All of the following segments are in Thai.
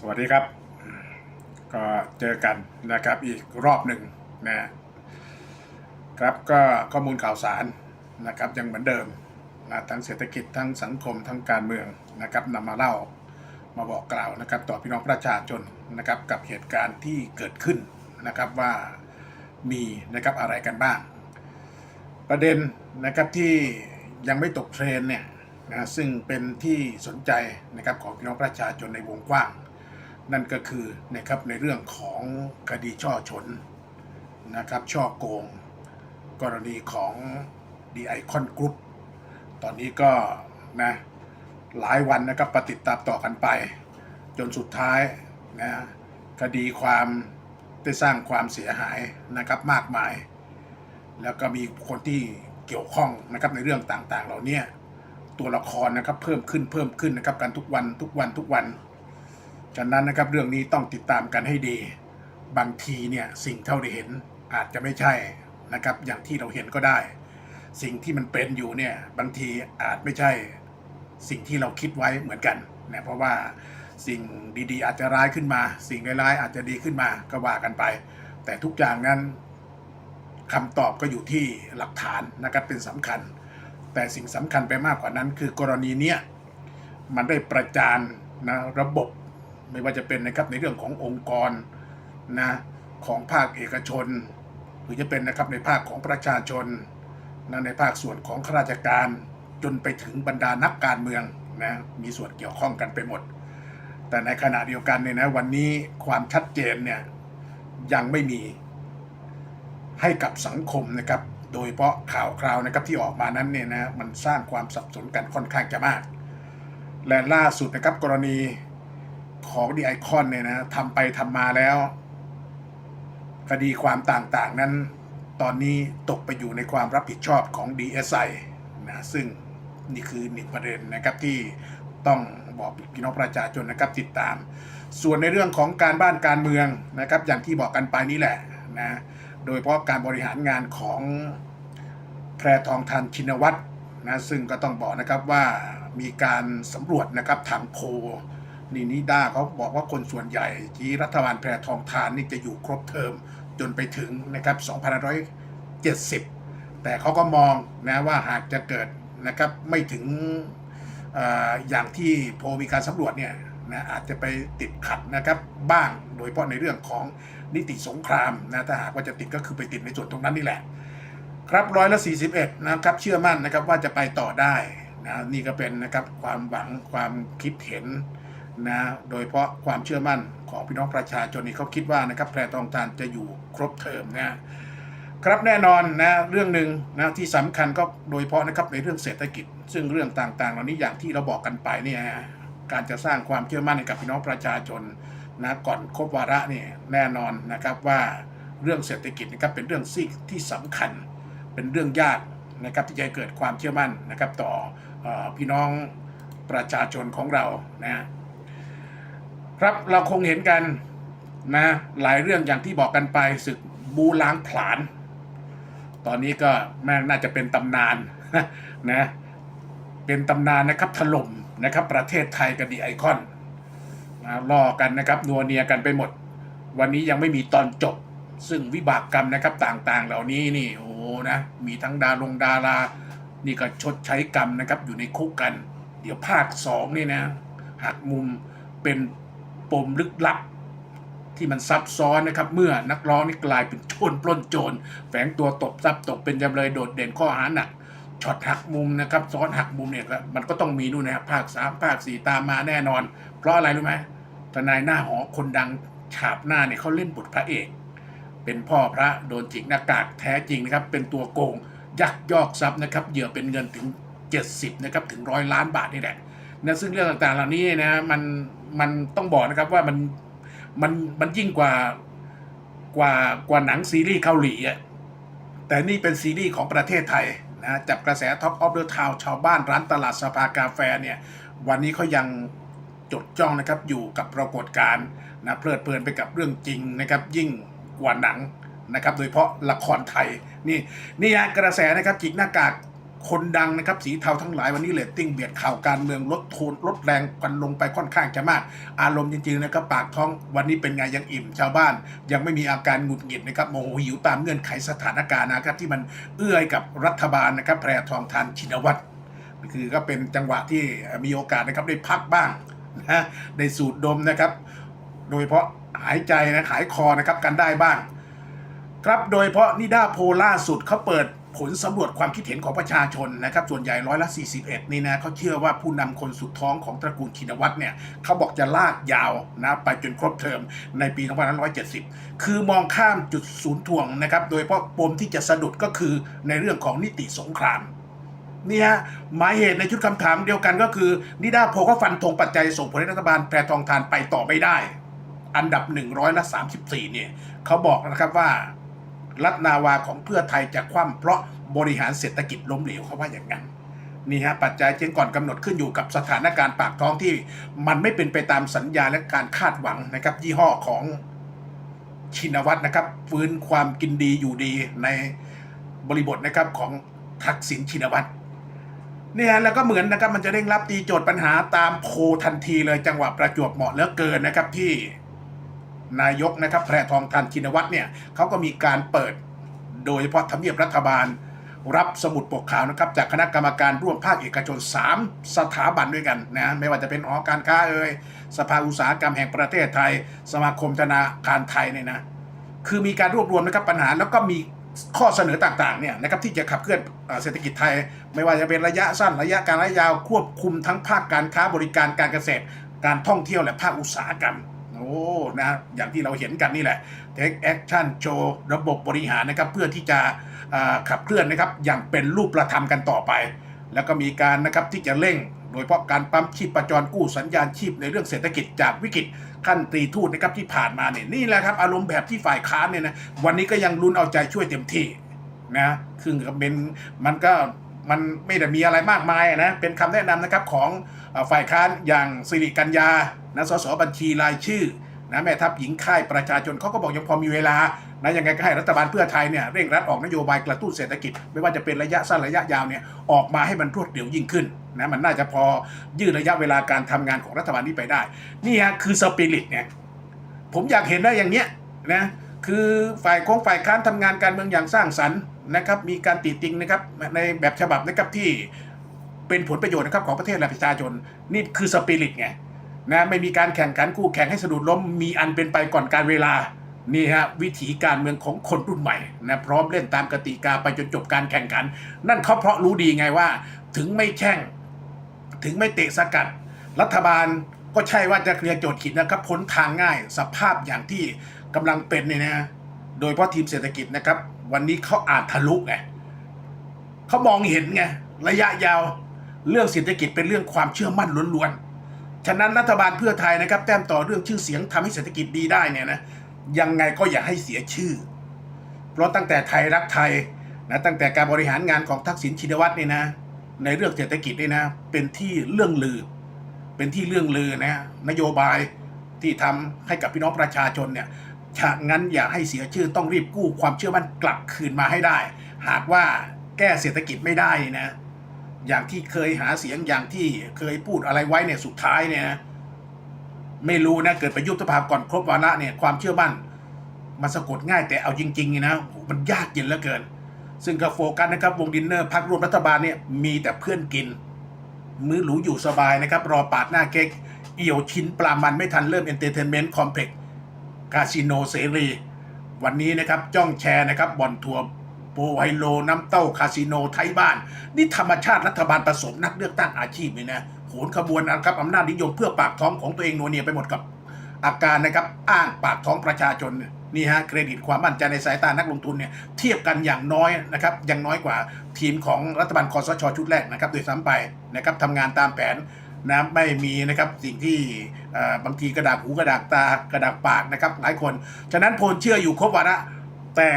สวัสดีครับ ก็เจอกันนะครับอีกรอบหนึ่งนะครับก็ข้อมูลข่าวสารนะครับยังเหมือนเดิมนะทั้งเศรษฐกิจทั้งสังคมทั้งการเมืองนะครับนำมาเล่ามาบอกกล่าวนะครับ ต่อพี่น้องประชาชนนะครับกับเหตุการณ์ที่เกิดขึ้นนะครับว่ามีนะครับอะไรกันบ้าง ประเด็นนะครับที่ยังไม่ตกเทรนเนี่ยนะซึ่งเป็นที่สนใจนะครับของพี่น้องประชาชนในวงกว้าง นั่นก็คือนะครับในเรื่องของคดีช่อฉนนะครับช่อโกง กรณีของดีไอคอนกรุ๊ปตอนนี้ก็นะหลายวันนะครับปฏิดตามต่อกันไป จนสุดท้ายนะคดีความได้สร้างความเสียหายนะครับมากมาย แล้วก็มีคนที่เกี่ยวข้องนะครับในเรื่องต่างๆ เหล่านี้ตัวละครนะครับเพิ่มขึ้นเพิ่มขึ้นนะครับกันทุกวันทุกวันทุกวัน ฉะนั้นนะครับเรื่องนี้ต้องติดตามกันให้ดี บางทีเนี่ยสิ่งเท่าที่เห็นอาจจะไม่ใช่นะครับอย่างที่เราเห็นก็ได้ สิ่งที่มันเป็นอยู่เนี่ยบางทีอาจไม่ใช่สิ่งที่เราคิดไว้เหมือนกันนะเพราะว่าสิ่งดีๆ อาจจะร้ายขึ้นมา สิ่งร้ายๆอาจจะดีขึ้นมาก็ว่ากันไป แต่ทุกอย่างนั้นคำตอบก็อยู่ที่หลักฐานนะครับเป็นสำคัญ แต่สิ่งสำคัญไปมากกว่านั้น คือกรณีเนี้ยมันได้ประจานนะระบบ ไม่ว่าจะเป็นนะครับในเรื่องขององค์กรนะของภาคเอกชน หรือจะเป็นนะครับในภาคของประชาชนนะในภาคส่วนของข้าราชการจนไปถึงบรรดานักการเมืองนะมีส่วนเกี่ยวข้องกันไปหมด แต่ในขณะเดียวกันเนี่ยนะวันนี้ความชัดเจนเนี่ยยังไม่มีให้กับสังคมนะครับ โดยเฉพาะข่าวคราวนะครับที่ออกมานั้นเนี่ยนะมันสร้างความสับสนกันค่อนข้างจะมาก และล่าสุดนะครับกรณี ของดีไอคอนเนี่ยนะทำไปทำมาแล้ว คดีความต่างๆนั้น ตอนนี้ตกไปอยู่ในความรับผิดชอบของ DSI นะซึ่งนี่คือหนึ่งประเด็นนะครับที่ต้องบอกพี่น้องประชาชนนะครับติดตาม ส่วนในเรื่องของการบ้านการเมืองนะครับ อย่างที่บอกกันไปนี่แหละนะโดยเฉพาะการบริหารงานของแพรทองทานชินวัตรนะซึ่งก็ต้องบอกนะครับว่ามีการสำรวจนะครับทางโพ นี่นิด้าเขาบอกว่าคนส่วนใหญ่ที่รัฐบาลแพรทองทานนี่จะอยู่ครบเทอมจนไปถึงนะครับ2570 แต่เขาก็มองนะว่าหากจะเกิดนะครับไม่ถึงออย่างที่โพมีการสำรวจเนี่ยนะอาจจะไปติดขัดนะครับบ้างโดยเฉพาะในเรื่องของนิติสงครามนะถ้าหากว่าจะติดก็คือไปติดในส่วนตรงนั้นนี่แหละ ครับร้อยละ41นะครับเชื่อมั่นนะครับว่าจะไปต่อได้นะนี่ก็เป็นนะครับความหวังความคิดเห็น นะโดยเฉพาะความเชื่อมั่นของพี่น้องประชาชนนี่เขาคิดว่านะครับแพรทองทานจะอยู่ครบเทอมนะครับแน่นอนนะเรื่องหนึ่งนะที่สำคัญก็โดยเฉพาะนะครับในเรื่องเศรษฐกิจ ซึ่งเรื่องต่างๆ เหล่านี้อย่างที่เราบอกกันไปเนี่ยการจะสร้างความเชื่อมั่นให้กับพี่น้องประชาชนนะก่อนครบวาระเนี่ยแน่นอนนะครับว่าเรื่องเศรษฐกิจนะครับเป็นเรื่องที่ที่สำคัญ เป็นเรื่องยากนะครับที่จะเกิดความเชื่อมั่นนะครับต่อออพี่น้องประชาชนของเรานะ ครับเราคงเห็นกันนะหลายเรื่องอย่างที่บอกกันไปศึกบูล้างผลาญตอนนี้ก็แม่งน่าจะเป็นตำนานนะเป็นตำนานนะครับถล่มนะครับประเทศไทยกับดีไอคอนนะล่อกันนะครับนัวเนียกันไปหมด วันนี้ยังไม่มีตอนจบ ซึ่งวิบากกรรมนะครับต่างๆ เหล่านี้นี่โอ้นะมีทั้งดารงดารานี่ก็ชดใช้กรรมนะครับอยู่ในคุกกัน เดี๋ยวภาคสองนี่นะหักมุมเป็น ปมลึกลับ ที่มันซับซ้อนนะครับ เมื่อนักร้องนี่กลายเป็นโจรปล้นโจรแฝงตัวตบทรัพย์ตกเป็นจำเลยโดดเด่นข้อหาหนักช็อตหักมุมนะครับซ้อนหักมุมเนี่ยก็มันก็ต้องมีนู่นนะครับภาคสามภาคสี่ตามมาแน่นอน เพราะอะไรรู้ไหมทนายหน้าหอคนดังฉาบหน้าเนี่ยเขาเล่นบทพระเอก เป็นพ่อพระโดนจิกหน้ากากแท้จริงนะครับ เป็นตัวโกง ยักยอกทรัพย์นะครับเหยื่อเป็นเงินถึง 70นะครับถึงร้อยล้านบาทนี่แหละนะซึ่งเรื่องต่างๆเหล่านี้นะมัน มันต้องบอกนะครับว่ามันมันมันยิ่งกว่ากว่ากว่าหนังซีรีส์เกาหลีอะแต่นี่เป็นซีรีส์ของประเทศไทยนะจับกระแสท็อปออฟเดอะทาวชาวบ้านร้านตลาดสภากาแฟเนี่ย วันนี้เขายังจดจ้องนะครับอยู่กับปรากฏการณ์นะเพลิดเพลินไปกับเรื่องจริงนะครับยิ่งกว่าหนังนะครับ โดยเฉพาะละครไทยนี่นี่ฮะกระแสนะครับจิกหน้ากาก คนดังนะครับสีเทาทั้งหลายวันนี้เลตติ้งเบียดข่าวการเมืองลดโทนลดแรงกันลงไปค่อนข้างจะมาก อารมณ์จริงๆนะครับปากท้องวันนี้เป็นไงยังอิ่มชาวบ้าน ยังไม่มีอาการหงุดหงิดนะครับโมโหหิวตามเงื่อนไขสถานการณ์นะครับที่มันเอื้อให้กับรัฐบาลนะครับแพรทองทานชินวัตรคือก็เป็นจังหวะที่มีโอกาสนะครับได้พักบ้างนะได้สูดดมนะครับ โดยเฉพาะหายใจนะหายคอนะครับกันได้บ้าง ครับโดยเฉพาะนิด้าโพล่าสุดเขาเปิด ผลสำรวจความคิดเห็นของประชาชนนะครับ ส่วนใหญ่ร้อยละ 41 นี่นะเขาเชื่อว่าผู้นำคนสุดท้องของตระกูลชินวัตรเนี่ยเขาบอกจะลากยาวนะไปจนครบเทอมในปี 2570 คือมองข้ามจุดศูนย์ถ่วงนะครับ โดยเฉพาะปมที่จะสะดุดก็คือในเรื่องของนิติสงครามนี่ฮะหมายเหตุในชุดคำถามเดียวกันก็คือ นิด้าโพก็ฟันธงปัจจัยส่งผลให้รัฐบาลแพรทองทานไปต่อไม่ได้ อันดับหนึ่งร้อยละสามสิบสี่เนี่ยเขาบอกนะครับว่า รัฐนาวาของเพื่อไทยจะคว่ำเพราะบริหารเศรษฐกิจล้มเหลวเขาว่าอย่างนั้นนี่ฮะปัจจัยเช่นก่อนกำหนดขึ้นอยู่กับสถานการณ์ปากท้องที่มันไม่เป็นไปตามสัญญาและการคาดหวังนะครับ ยี่ห้อของชินวัตรนะครับ ฟื้นความกินดีอยู่ดีในบริบทนะครับของทักษิณชินวัตรเนี่ยแล้วก็เหมือนนะครับมันจะเร่งรับตีโจทย์ปัญหาตามโพทันทีเลยจังหวะประจวบเหมาะเหลือเกินนะครับที่ นายกนะครับแพรทองทานชินวัตรเนี่ยเขาก็มีการเปิดโดยเฉพาะทำเนียบรัฐบาล รับสมุดปกขาวนะครับจากคณะกรรมการร่วมภาคเอกชน 3 สถาบันด้วยกันนะไม่ว่าจะเป็นหอการค้าเอ่ยสภาอุตสาหกรรมแห่งประเทศไทย สมาคมธนาคารไทยเนี่ยนะคือมีการรวบรวมนะครับปัญหาแล้วก็มีข้อเสนอต่างๆเนี่ยนะครับที่จะขับเคลื่อนเศรษฐกิจไทย ไม่ว่าจะเป็นระยะสั้นระยะกลางระยะยาวควบคุมทั้งภาคการค้าบริการการเกษตร การท่องเที่ยวและภาคอุตสาหกรรม นะอย่างที่เราเห็นกันนี่แหละ Take Action โชว์ระบบบริหารนะครับเพื่อที่จะขับเคลื่อนนะครับอย่างเป็นรูปประธรรมกันต่อไป แล้วก็มีการนะครับที่จะเร่ง โดยเฉพาะการปั๊มชีพประจรกู้สัญญาณชีพในเรื่องเศรษฐกิจจากวิกฤตขั้นตรีทูตนะครับที่ผ่านมาเนี่ยนี่แหละครับอารมณ์แบบที่ฝ่ายค้านเนี่ยนะวันนี้ก็ยังลุ้นเอาใจช่วยเต็มที่นะคือเป็นมันก็ มันไม่ได้มีอะไรมากมายนะเป็นคำแนะนำนะครับของฝ่ายค้านอย่างสิริกัญญานะสสบัญชีรายชื่อนะแม่ทัพหญิงค่ายประชาชนเขาก็บอกยังพอมีเวลานะยังไงก็ให้รัฐบาลเพื่อไทยเนี่ยเร่งรัดออกนโยบายกระตุ้นเศรษฐกิจ ไม่ว่าจะเป็นระยะสั้นระยะยาวเนี่ยออกมาให้มันรวดเร็วยิ่งขึ้นนะมันน่าจะพอยืดระยะเวลาการทำงานของรัฐบาลนี้ไปได้ นี่ฮะคือสปิริตเนี่ยผมอยากเห็นได้อย่างเนี้ยนะคือฝ่ายของฝ่ายค้านทำงานการเมืองอย่างสร้างสรรค์ นะครับมีการติติงนะครับในแบบฉบับนะครับที่เป็นผลประโยชน์นะครับของประเทศและประชาชนนี่คือสปิริตไงนะไม่มีการแข่งขันคู่แข่งให้สะดุดล้มมีอันเป็นไปก่อนการเวลานี่ฮะวิถีการเมืองของคนรุ่นใหม่นะพร้อมเล่นตามกติกาไปจนจบการแข่งขัน นั่นเขาเพราะรู้ดีไงว่า ถึงไม่แช่ง ถึงไม่เตะสกัด รัฐบาลก็ใช่ว่าจะเคลียร์โจทย์ขิดนะครับพ้นทางง่ายสภาพอย่างที่กำลังเป็นเนี่ยนะโดยเฉพาะทีมเศรษฐกิจนะครับ วันนี้เขาอานทะลุไงเขามองเห็นไงระยะยาวเรื่องเศรษฐกิจเป็นเรื่องความเชื่อมั่นล้วนๆ ฉะนั้นรัฐบาลเพื่อไทยนะครับ แต้มต่อเรื่องชื่อเสียงทำให้เศรษฐกิจดีได้เนี่ยนะยังไงก็อย่าให้เสียชื่อ เพราะตั้งแต่ไทยรักไทยนะตั้งแต่การบริหารงานของทักษิณชินวัตรเนี่ยนะ ในเรื่องเศรษฐกิจเนี่ยนะ เป็นที่เรื่องลือ เป็นที่เรื่องลือนะนโยบายที่ทำให้กับพี่น้องประชาชนเนี่ย ฉะงั้นอย่าให้เสียชื่อต้องรีบกู้ความเชื่อมั่นกลับคืนมาให้ได้ หากว่าแก้เศรษฐกิจไม่ได้นะ อย่างที่เคยหาเสียงอย่างที่เคยพูดอะไรไว้เนี่ยสุดท้ายเนี่ยไม่รู้นะเกิดไปยุทธ์สภาก่อนครบวาระเนี่ยความเชื่อมั่นมันสะกดง่ายแต่เอาจริงๆนี่นะมันยากเย็นเหลือเกิน ซึ่งก็โฟกัสนะครับ วงดินเนอร์พักร่วมรัฐบาลเนี่ยมีแต่เพื่อนกิน มื้อหรูอยู่สบายนะครับ รอปาดหน้าเค้กเอี่ยวชิ้นปลามันไม่ทันเริ่มเอนเตอร์เทนเมนต์คอมเพล็กซ์ คาสิโนเสรี วันนี้นะครับจ้องแชร์นะครับบ่อนทัวร์โปรไฮโลน้ำเต้าคาสิโนไทยบ้าน นี่ธรรมชาติรัฐบาลผสมนักเลือกตั้งอาชีพเลยนะโหนขบวนนะครับอำนาจนิยมเพื่อปากท้องของตัวเองนัวเนียไปหมดกับอาการนะครับอ้างปากท้องประชาชนนี่ยนี่ฮะเครดิตความมั่นใจในสายตานักลงทุนเนี่ยเทียบกันอย่างน้อยนะครับยังน้อยกว่าทีมของรัฐบาลคอสชชุดแรกนะครับโดยซ้ำไปนะครับทำงานตามแผน นะไม่มีนะครับสิ่งที่บางทีกระดาษหูกระดาษตากระดาษปากนะครับ หลายคน ฉะนั้นโพลเชื่ออยู่ครบวาระแต่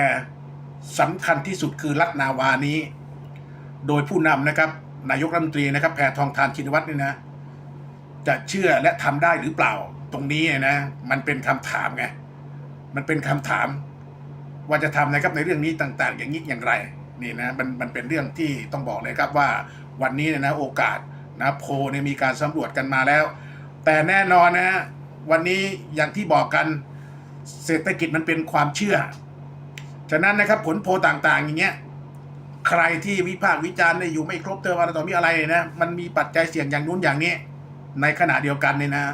สำคัญที่สุดคือรัฐนาวานี้ โดยผู้นำนะครับนายกรัฐมนตรีนะครับแพทองทานชินวัตรนี่นะ จะเชื่อและทำได้หรือเปล่า ตรงนี้นะ มันเป็นคำถามไงมันเป็นคำถาม ว่าจะทำนะครับในเรื่องนี้ต่าง ๆ อย่างนี้อย่างไรนี่นะมันมันเป็นเรื่องที่ต้องบอกเลยครับว่าวันนี้เนี่ยนะโอกาส นะโพเนี่ยมีการสำรวจกันมาแล้ว แต่แน่นอนนะฮะวันนี้อย่างที่บอกกันเศรษฐกิจมันเป็นความเชื่อ ฉะนั้นนะครับผลโพต่างๆ อย่างเงี้ยใครที่วิพากษ์วิจารณ์ได้อยู่ไม่ครบเทอมอะไรต่อมีอะไรเนี่ยนะมันมีปัจจัยเสี่ยงอย่างนู้นอย่างนี้ ในขณะเดียวกันเนี่ยนะ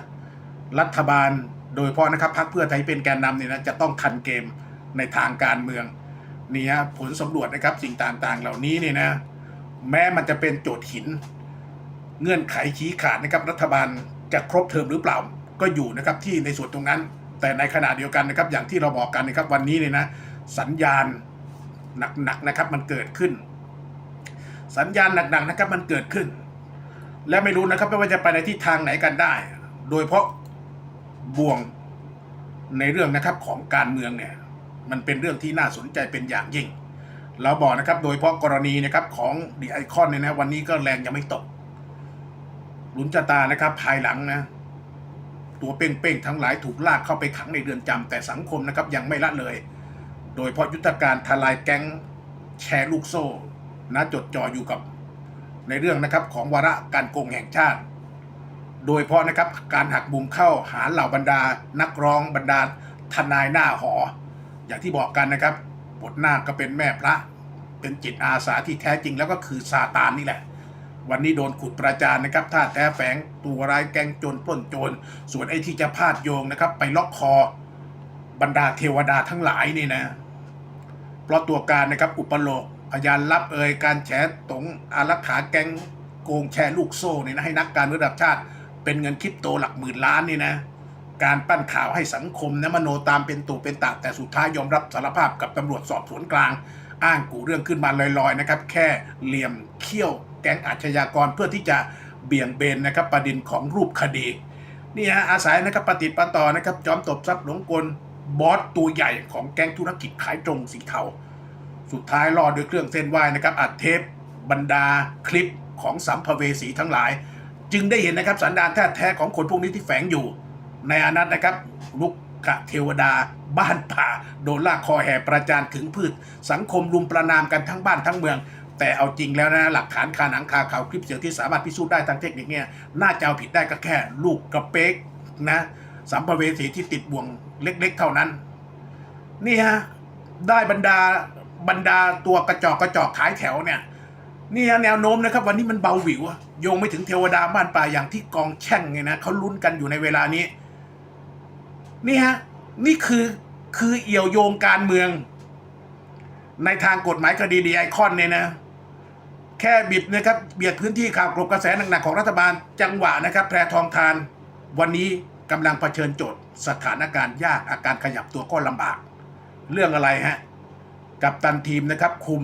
รัฐบาลโดยเฉพาะนะครับพรรคเพื่อไทยเป็นแกนนำเนี่ยนะจะต้องทันเกมในทางการเมืองนี่ฮะผลสำรวจนะครับสิ่งต่างๆ เหล่านี้เนี่ยนะ แม้มันจะเป็นโจทย์หิน เงื่อนไขชี้ขาดนะครับรัฐบาลจะครบเทอมหรือเปล่า ก็อยู่นะครับที่ในส่วนตรงนั้น แต่ในขณะเดียวกันนะครับอย่างที่เราบอกกันนะครับวันนี้เนี่ยนะสัญญาณหนักๆนะครับมันเกิดขึ้น สัญญาณหนักๆนะครับมันเกิดขึ้น และไม่รู้นะครับว่าจะไปในทิศทางไหนกันได้ โดยเพราะบ่วงในเรื่องนะครับของการเมืองเนี่ยมันเป็นเรื่องที่น่าสนใจเป็นอย่างยิ่ง เราบอกนะครับโดยเฉพาะกรณีนะครับของดีไอคอนเนี่ยนะวันนี้ก็แรงยังไม่ตก ลุนชะตานะครับ ภายหลังนะ ตัวเป้งๆทั้งหลายถูกลากเข้าไปขังในเรือนจำแต่สังคมนะครับยังไม่ละเลย โดยเพราะยุทธการทลายแก๊งแชร์ลูกโซ่นะจดจ่ออยู่กับในเรื่องนะครับของวาระการโกงแห่งชาติ โดยเพราะนะครับการหักมุมเข้าหาเหล่าบรรดา นักร้องบรรดาทนายหน้าหอ อย่างที่บอกกันนะครับบทหน้าก็เป็นแม่พระ เป็นจิตอาสาที่แท้จริงแล้วก็คือซาตานนี่แหละ วันนี้โดนขุดประจานนะครับท่าแท้แฝงตัวร้ายแกงโจรปล้นโจร ส่วนไอ้ที่จะพาดโยงนะครับ ไปล็อกคอ บรรดาเทวดาทั้งหลายนี่นะ เพราะตัวการนะครับอุปโลกพยานลับเอ่ยการแฉตงอารักขาแกงโกงแชร์ลูกโซ่เนี่ยนะให้นักการระดับชาติ เป็นเงินคริปโตหลักหมื่นล้านนี่นะการปั้นข่าวให้สังคมนะมโนตามเป็นตูเป็นตาแต่สุดท้ายยอมรับสารภาพกับตำรวจสอบสวนกลาง อ้างกูเรื่องขึ้นมาลอยๆนะครับ แค่เหลี่ยมเขี้ยว แก๊งอาชญากรเพื่อที่จะเบี่ยงเบนนะครับประเด็นของรูปคดีนี่ฮะอาศัยนะครับปฏิปต่อนะครับจอมตบทรัพย์หลงกลบอสตัวใหญ่ของแก๊งธุรกิจขายตรงสีเทาสุดท้ายรอดด้วยเครื่องเส้นไหว้นะครับอัดเทปบรรดาคลิปของสัมภเวสีทั้งหลาย จึงได้เห็นนะครับสันดานแท้แท้ของคนพวกนี้ที่แฝงอยู่ ในอนัตนะครับลุกขะเทวดา บ้านป่า โดนลากคอแห่ประจานถึงพืช สังคมรุมประนามกันทั้งบ้านทั้งเมือง แต่เอาจริงแล้วนะหลักฐานคาหนังคาเขาวคลิปเสียงที่สามารถพิสูจน์ได้ทางเทคนิคเนี่ยน่าจะเอาผิดได้ก็แค่ลูกกระเป๊กนะสัมภเวสีที่ติดบ่วงเล็ก ๆ เท่านั้น นี่ฮะได้บรรดาบรรดาตัวกระจอกกระจอกขายแถวเนี่ยนี่ฮะแนวโน้มนะครับ วันนี้มันเบาหวิวอะโยงไม่ถึงเทวดาบ้านป่าอย่างที่กองแช่งไงนะเขาลุ้นกันอยู่ในเวลานี้ นี่ฮะนี่คือคือเอี่ยวโยงการเมือง ในทางกฎหมายคดีดีไอคอนเนี่ยนะ แค่บิดนะครับเบียดพื้นที่ข่าวกลบกระแสหนักๆของรัฐบาลจังหวะนะครับ แพรทองทาน วันนี้กำลังเผชิญโจทย์ สถานการณ์ยากอาการขยับตัวก็ลำบาก เรื่องอะไรฮะกับตันทีมนะครับคุม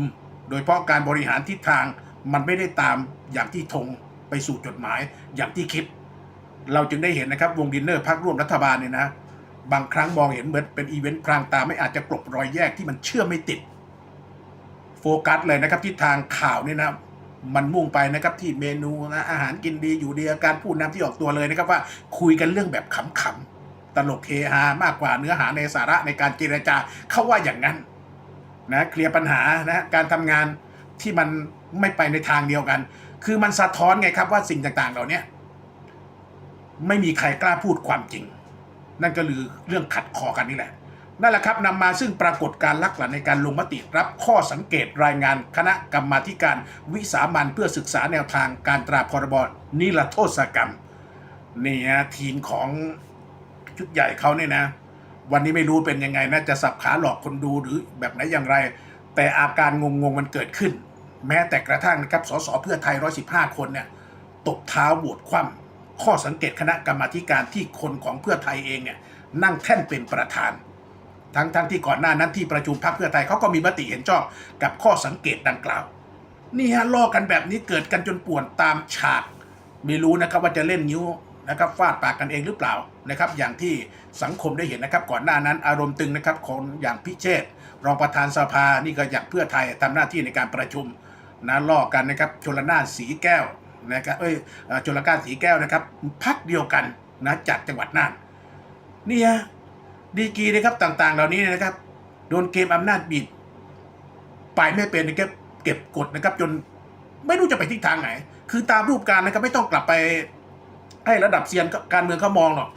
โดยเฉพาะการบริหารทิศทางมันไม่ได้ตามอย่างที่ธงไปสู่จดหมายอย่างที่คิด เราจึงได้เห็นนะครับวงดินเนอร์พักร่วมรัฐบาลเนี่ยนะ บางครั้งมองเห็นเหมือนเป็นอีเวนต์พรางตาไม่อาจจะกลบรอยแยกที่มันเชื่อไม่ติด โฟกัสเลยนะครับที่ทางข่าวเนี่ยนะมันมุ่งไปนะครับที่เมนูนะอาหารกินดีอยู่ดีอาการพูดนำที่ออกตัวเลยนะครับว่าคุยกันเรื่องแบบขำๆตลกเฮฮามากกว่าเนื้อหาในสาระในการเจรจาเขาว่าอย่างนั้นนะเคลียร์ปัญหานะการทำงานที่มันไม่ไปในทางเดียวกัน คือมันสะท้อนไงครับว่าสิ่งต่างๆ เหล่าเนี้ยไม่มีใครกล้าพูดความจริง นั่นก็คือเรื่องขัดคอกันนี่แหละ นั่นแหละครับนำมาซึ่งปรากฏการลักหลันในการลงมติรับข้อสังเกตรายงานคณะกรรมาการวิสามันเพื่อศึกษาแนวทางการตราพรบนิรโทษกรรมนี่ฮะทีมของชุดใหญ่เขาเนี่ยนะ วันนี้ไม่รู้เป็นยังไงนะจะสับขาหลอกคนดูหรือแบบไหนอย่างไร แต่อาการงงๆมันเกิดขึ้น แม้แต่กระทั่งนะครับสสเพื่อไทย 115 คนเนี่ยตบเท้าโหวตคว่ำข้อสังเกตคณะกรรมาการที่คนของเพื่อไทยเองเนี่ยนั่งแท่นเป็นประธาน ทั้งทั้งที่ก่อนหน้านั้นที่ประชุมพรรคเพื่อไทยเขาก็มีมติเห็นชอบกับข้อสังเกตดังกล่าว นี่ฮะล่อกันแบบนี้เกิดกันจนป่วนตามฉาก ไม่รู้นะครับว่าจะเล่นนิ้วนะครับฟาดปากกันเองหรือเปล่านะครับ อย่างที่สังคมได้เห็นนะครับ ก่อนหน้านั้นอารมณ์ตึงนะครับคนอย่างพิเชษรองประธานสภานี่ก็อยากเพื่อไทยทำหน้าที่ในการประชุมนะล่อกันนะครับชลนานสีแก้วนะครับเอ้ยเอ่อชลการสีแก้วนะครับพักเดียวกันนะจากจังหวัดน่านนี่ฮะ ดีกีนะครับต่างๆ เหล่านี้นะครับโดนเกมอำนาจบิดไปไม่เป็นนะครับเก็บกดนะครับ จนไม่รู้จะไปทิศทางไหน คือตามรูปการนะครับไม่ต้องกลับไปให้ระดับเซียนการเมืองเขามองหรอก